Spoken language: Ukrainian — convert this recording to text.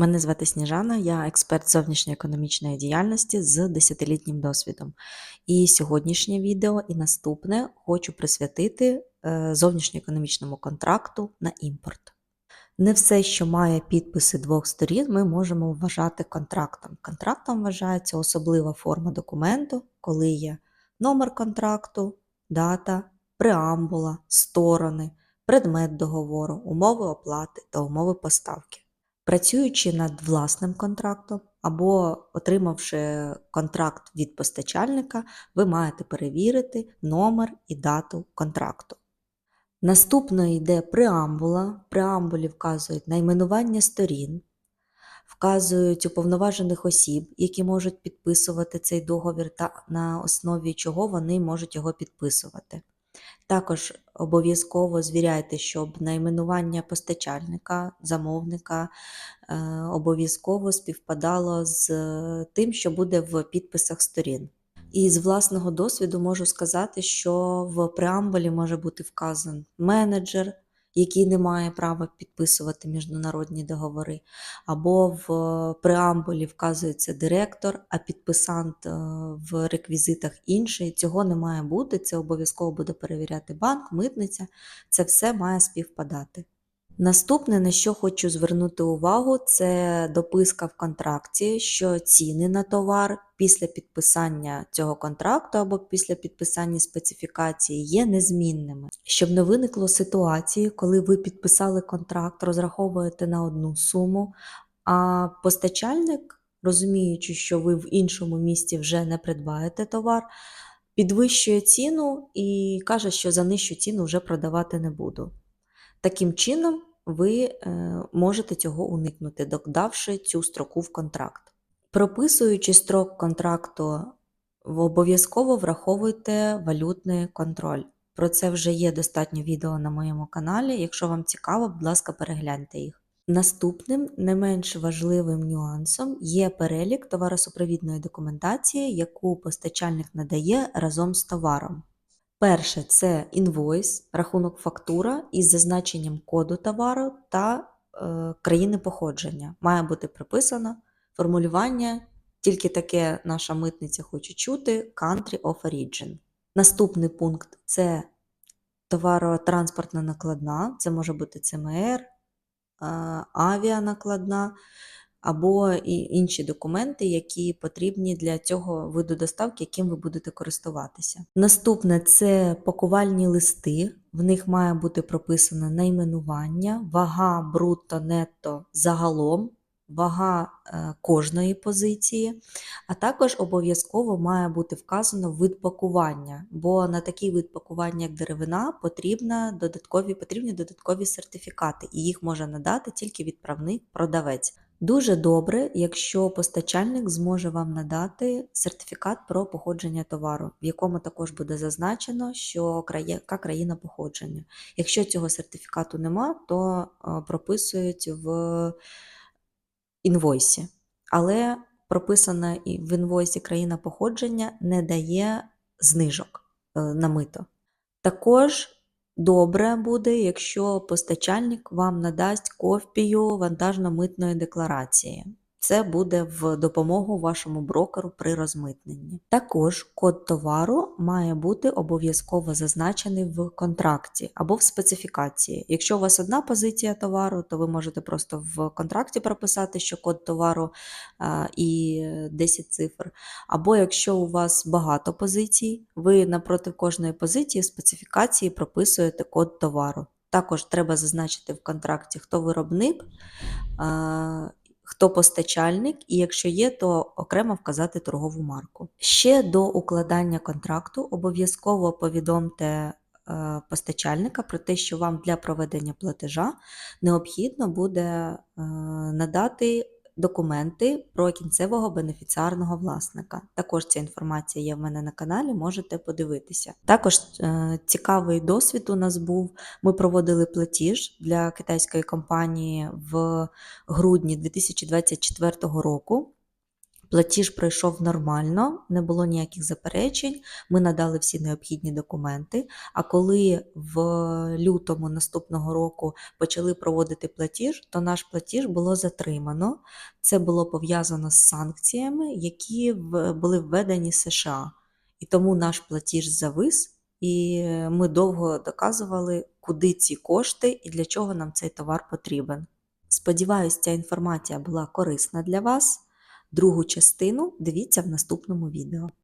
Мене звати Сніжана, я експерт зовнішньоекономічної діяльності з десятилітнім досвідом. І сьогоднішнє відео і наступне хочу присвятити е, зовнішньоекономічному контракту на імпорт. Не все, що має підписи двох сторін, ми можемо вважати контрактом. Контрактом вважається особлива форма документу, коли є номер контракту, дата, преамбула, сторони, предмет договору, умови оплати та умови поставки. Працюючи над власним контрактом або отримавши контракт від постачальника, ви маєте перевірити номер і дату контракту. Наступно йде преамбула. В преамбулі вказують найменування сторін, вказують уповноважених осіб, які можуть підписувати цей договір, та на основі чого вони можуть його підписувати. Також обов'язково звіряйте, щоб найменування постачальника, замовника е, обов'язково співпадало з тим, що буде в підписах сторін. І з власного досвіду можу сказати, що в преамбулі може бути вказан менеджер, який не має права підписувати міжнародні договори, або в преамбулі вказується директор, а підписант е, в реквізитах інший. Цього не має бути. Це обов'язково буде перевіряти банк, митниця. Це все має співпадати. Наступне, на що хочу звернути увагу, це дописка в контракті, що ціни на товар після підписання цього контракту або після підписання специфікації є незмінними, щоб не виникло ситуації, коли ви підписали контракт, розраховуєте на одну суму, а постачальник, розуміючи, що ви в іншому місті вже не придбаєте товар, підвищує ціну і каже, що за нижчу ціну вже продавати не буду. Таким чином, ви е, можете цього уникнути, додавши цю строку в контракт. Прописуючи строк контракту, обов'язково враховуйте валютний контроль. Про це вже є достатньо відео на моєму каналі. Якщо вам цікаво, будь ласка, перегляньте їх. Наступним не менш важливим нюансом є перелік товаросупровідної документації, яку постачальник надає разом з товаром. Перше це інвойс, рахунок фактура із зазначенням коду товару та е, країни походження. Має бути приписано формулювання, тільки таке наша митниця хоче чути Country of Origin. Наступний пункт це товаротранспортна накладна, це може бути ЦМР, авіанакладна або і інші документи, які потрібні для цього виду доставки, яким ви будете користуватися. Наступне це пакувальні листи, в них має бути прописано найменування, вага брутто, нетто загалом. Вага е, кожної позиції, а також обов'язково має бути вказано вид пакування, бо на такий вид пакування, як деревина, потрібна додаткові, потрібні додаткові сертифікати, і їх може надати тільки відправник продавець. Дуже добре, якщо постачальник зможе вам надати сертифікат про походження товару, в якому також буде зазначено, що яка країна походження. Якщо цього сертифікату нема, то прописують в інвойсі. Але прописана в інвойсі країна походження не дає знижок е, на мито. Також Добре буде, якщо постачальник вам надасть копію вантажно-митної декларації. Це буде в допомогу вашому брокеру при розмитненні. Також код товару має бути обов'язково зазначений в контракті або в специфікації. Якщо у вас одна позиція товару, то ви можете просто в контракті прописати, що код товару і 10 цифр. Або якщо у вас багато позицій, ви напроти кожної позиції специфікації прописуєте код товару. Також треба зазначити в контракті, хто виробник хто постачальник, і якщо є, то окремо вказати торгову марку. Ще до укладання контракту обов'язково повідомте е, постачальника про те, що вам для проведення платежа необхідно буде е, надати документи про кінцевого бенефіціарного власника. Також ця інформація є в мене на каналі, можете подивитися. Також е, цікавий досвід у нас був. Ми проводили платіж для китайської компанії в грудні 2024 року. Платіж пройшов нормально, не було ніяких заперечень. Ми надали всі необхідні документи. А коли в лютому наступного року почали проводити платіж, то наш платіж було затримано. Це було пов'язано з санкціями, які були введені США. І тому наш платіж завис, і ми довго доказували, куди ці кошти і для чого нам цей товар потрібен. Сподіваюсь, ця інформація була корисна для вас. Другу частину дивіться в наступному відео.